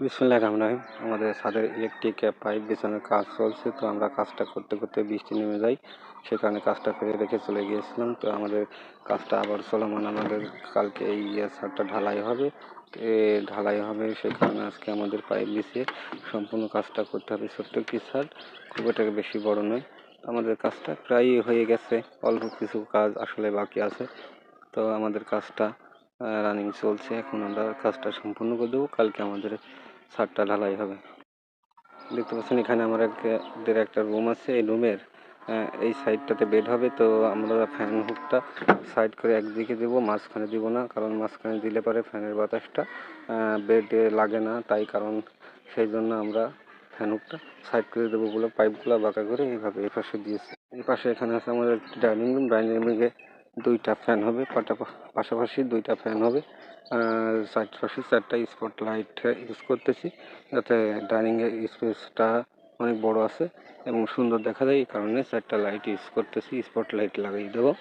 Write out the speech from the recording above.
বিসমুল্লাহ রহমান রহিম। আমাদের ছাদের ইলেকট্রিক পাইপ বিছানোর কাজ চলছে। তো আমরা কাজটা করতে করতে বৃষ্টি নেমে যাই সে কারণে কাজটা ফেলে রেখে চলে গিয়েছিলাম। তো আমাদের কাজটা আবার চলমান। আমাদের কালকে এই ছাদটা ঢালাই হবে। এ ঢালাই হবে সে কারণে আজকে আমাদের পাইপ বিছিয়ে সম্পূর্ণ কাজটা করতে হবে ছোট্ট একটি ছাদ। খুব একটা বেশি বড় নয়। আমাদের কাজটা প্রায় হয়ে গেছে। অল্প কিছু কাজ আসলে বাকি আছে। তো আমাদের কাজটা রানিং চলছে। এখন আমরা কাজটা সম্পূর্ণ করে দেবো। কালকে আমাদের ছাদটা ঢালাই হবে। দেখতে পাচ্ছেন, এখানে আমার এক একদের একটা রুম আছে। এই রুমের এই সাইডটাতে বেড হবে। তো আমরা ফ্যান হুকটা সাইড করে একদিকে দেবো, মাঝখানে দিব না। কারণ মাঝখানে দিলে পরে ফ্যানের বাতাসটা বেডে লাগে না। তাই কারণ সেই জন্য আমরা ফ্যান হুকটা সাইড করে দেবো বলে পাইপগুলো বাঁকা করে এইভাবে এই পাশে দিয়েছি। এই পাশে এখানে আছে আমাদের ডাইনিং রুম ডাইনিং রুমে দুইটা ফ্যান হবে পাশাপাশি দুইটা ফ্যান হবে। আর চারপাশে চারটা স্পট লাইট ইউজ করতেছি, যাতে ডাইনিংয়ের স্পেসটা অনেক বড় আছে এবং সুন্দর দেখা যায়। এই কারণে চারটা লাইট ইউজ করতেছি স্পট লাইট লাগিয়ে দেবো।